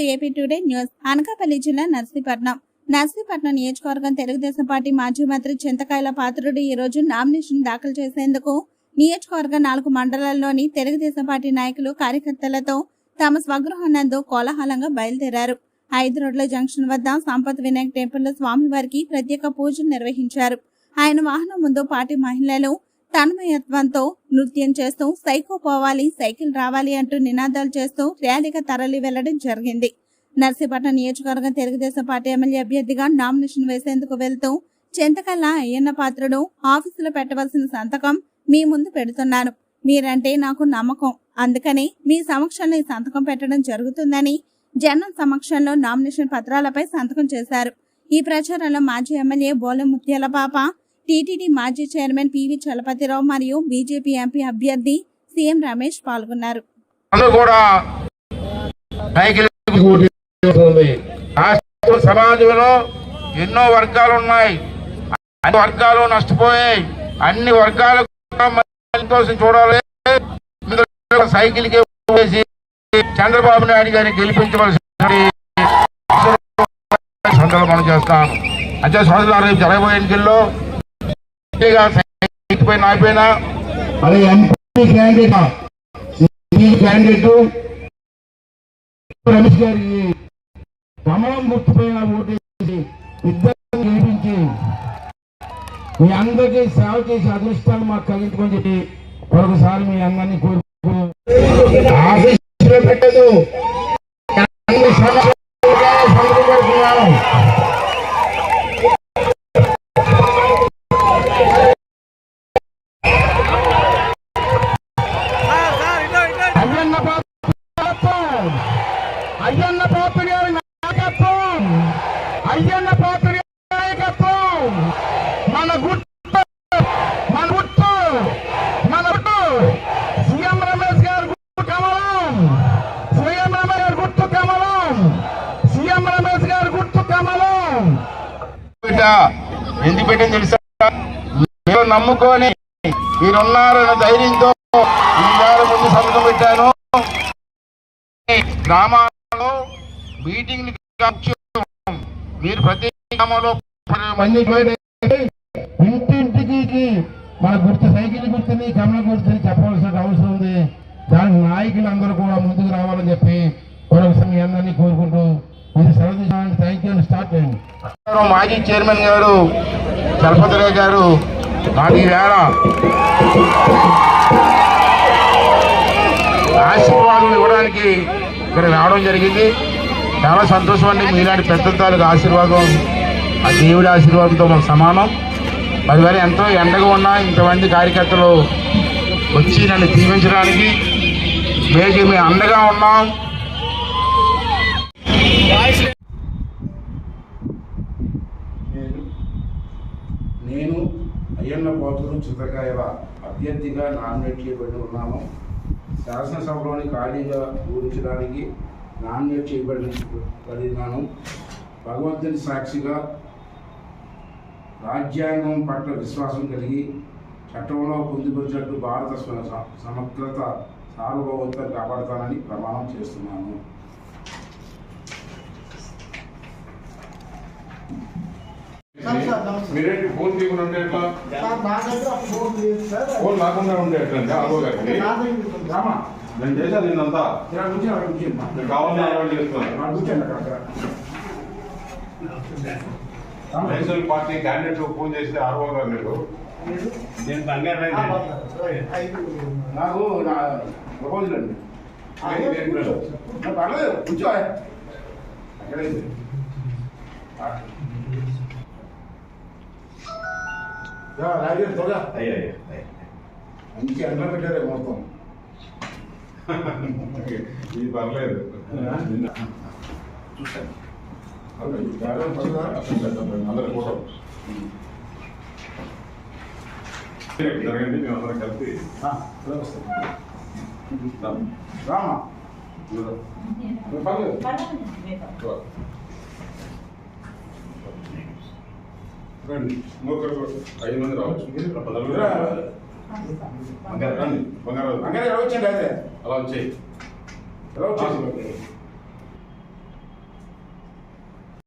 To AP today news. Anakapalli జిల్లా నర్సీపట్నం. నర్సీపట్నం నియోజకవర్గం Telugu Desam party మాజీ మంత్రి చింతకాయల పాత్రుడు ఈ రోజు నామినేషన్ దాఖలు చేసేందుకు నియోజకవర్గ నాలుగు మండలాల్లోని తెలుగుదేశం పార్టీ నాయకులు కార్యకర్తలతో తమ స్వగృహం నందు కోలాహలంగా బయలుదేరారు. ఐదు రోడ్ల జంక్షన్ వద్ద సంపత్ వినాయక్ టెంపుల్లో స్వామివారికి ప్రత్యేక పూజలు నిర్వహించారు. ఆయన వాహనం ముందు పార్టీ మహిళలు తన్మయత్వంతో నృత్యం చేస్తూ సైకో పోవాలి సైకిల్ రావాలి అంటూ నినాదాలు చేస్తూ ర్యాలీగా తరలి వెళ్ళడం జరిగింది. నర్సీపట్నం నియోజకవర్గం తెలుగుదేశం పార్టీ ఎమ్మెల్యే అభ్యర్థిగా నామినేషన్ వేసేందుకు వెళ్తూ చింతకల్ల అయ్యన్న పాత్రుడు ఆఫీసులో పెట్టవలసిన సంతకం మీ ముందు పెడుతున్నాను. మీరంటే నాకు నమ్మకం. అందుకని మీ సమక్షంలో ఈ సంతకం పెట్టడం జరుగుతుందని జనం సమక్షంలో నామినేషన్ పత్రాలపై సంతకం చేశారు. ఈ ప్రచారంలో మాజీ ఎమ్మెల్యే బోలె ముత్యాల పాప టీటీడీ మాజీ చైర్మన్ పివి చలపతిరావు మరియు బీజేపీ ఎంపీ అభ్యర్థి సీఎం రమేష్ పాల్గొన్నారు. కూడా సైకిల్ సమాజంలో ఎన్నో వర్గాలు ఉన్నాయి. అన్ని వర్గాలు నష్టపోయాయి. అన్ని వర్గాలకు కూడా సంతోషం చూడాలి. సైకిల్కి వేసి చంద్రబాబు నాయుడు గారిని గెలిపించవలసిన సందర్భం చేస్తాను. అంటే సోదరులు రేపు జరగబోయే ఎన్నికల్లో సైకిల్ పైన ఆగిపోయినా అదే ఎంపీ క్యాండిడేట్ ఈ క్యాండిడేట్ రమేష్ గారికి కమలం గుర్తుపైన ఓటేసి ఇద్దరు గెలిపించి మీ అందరికీ సేవ చేసి అదృష్టాలు మాకు కలిగించుకొని చెప్పి మరొకసారి మీ అందరినీ కోరుకు ఆఫీసులో పెట్టదు. అయ్యన్న పాత్ర గారి నాయకత్వం. అయ్యన్న పాత్ర గారి నాయకత్వం. మన గుట్టు మన గుట్టు మన గుట్టు. సీఎం రమేష్ గారు గుట్టు కమలం. సీఎం రమేష్ గారు గుట్టు కమలం. సీఎం రమేష్ గారు గుట్టు కమలం. బిడ్డ ఎందుకు పెట్టింది తెలుసా? మీరు నమ్ముకొని మీరున్నారన్న ధైర్యంతో ఈ ముందు సంతకం పెట్టాను. గ్రామాల్లో మీటింగ్ మీరు ప్రతి గ్రామంలో ఇంటింటికి మన గుర్తు సైకిల్ గుర్తుని కమల గుర్తుని చెప్పవలసిన అవసరం ఉంది. దానికి నాయకులు అందరూ కూడా ముందుకు రావాలని చెప్పి మరొకసారి మీ అందరినీ కోరుకుంటూ ఇది సెలవు థ్యాంక్ యూ స్టార్ట్ చేయండి. మాజీ చైర్మన్ గారు చలపతిరావు గారు ఈ వేళ. ఆశీర్వాదం ఇవ్వడానికి ఇక్కడ రావడం జరిగింది. చాలా సంతోషం అండి మీలాంటి పెద్ద ఆశీర్వాదం ఆ దేవుడి ఆశీర్వాదంతో మాకు సమానం. అందువల్ల ఎంతో ఎండగా ఉన్నా ఇంతమంది కార్యకర్తలు వచ్చి నన్ను దీవించడానికి మీకు మేము అండగా ఉన్నాం. నేను నేను అయ్యన్న పోతులు చిత్రకాయల అభ్యర్థిగా నామినేట్ చేయబడి ఉన్నాను శాసనసభలోని ఖాళీగా పూరించడానికి నామినేట్ చేయబడి పడినాను భగవంతుని సాక్షిగా రాజ్యాంగం పట్ల విశ్వాసం కలిగి చట్టంలో పొందుపరిచినట్టు భారత సమగ్రత సార్వభౌమత కాపాడతానని ప్రమాణం చేస్తున్నాను. మీరేంటి ఫోన్ తీయకుండా ఉంటే ఎట్లా? ఫోన్ లేకుండా ఉంటే ఎట్లా? రామా? నేను చేశాను నిన్నంతా ఇలా కూర్చో, అక్కడ కూర్చో. నేను కావాలని అలవాటు చేస్తున్నాను అక్కడ కూర్చోండి అక్కడ, అక్కడ. Rama. National party candidate phone చేస్తే ఆర్ఓ గారు మీరు నాకు నా ప్రపోజల్ అండి? నాకు పర్లేదు. కూర్చో అక్కడైతే. రాజు త్వరగా. అయ్యా అయ్యా మంచి ఎండలో పెట్టారే మొత్తం. ఇది పర్లేదు. చూశాను అందరి ఫోటో. జరగండి మేము అందరం కలిసి రామా. రండి. ఇంకొకరు ఐదు మంది రావచ్చు. బంగారు. రండి బంగారు అంగడి ఎలా వచ్చింది అదే అలా వచ్చేయి. ఎలా వచ్చింది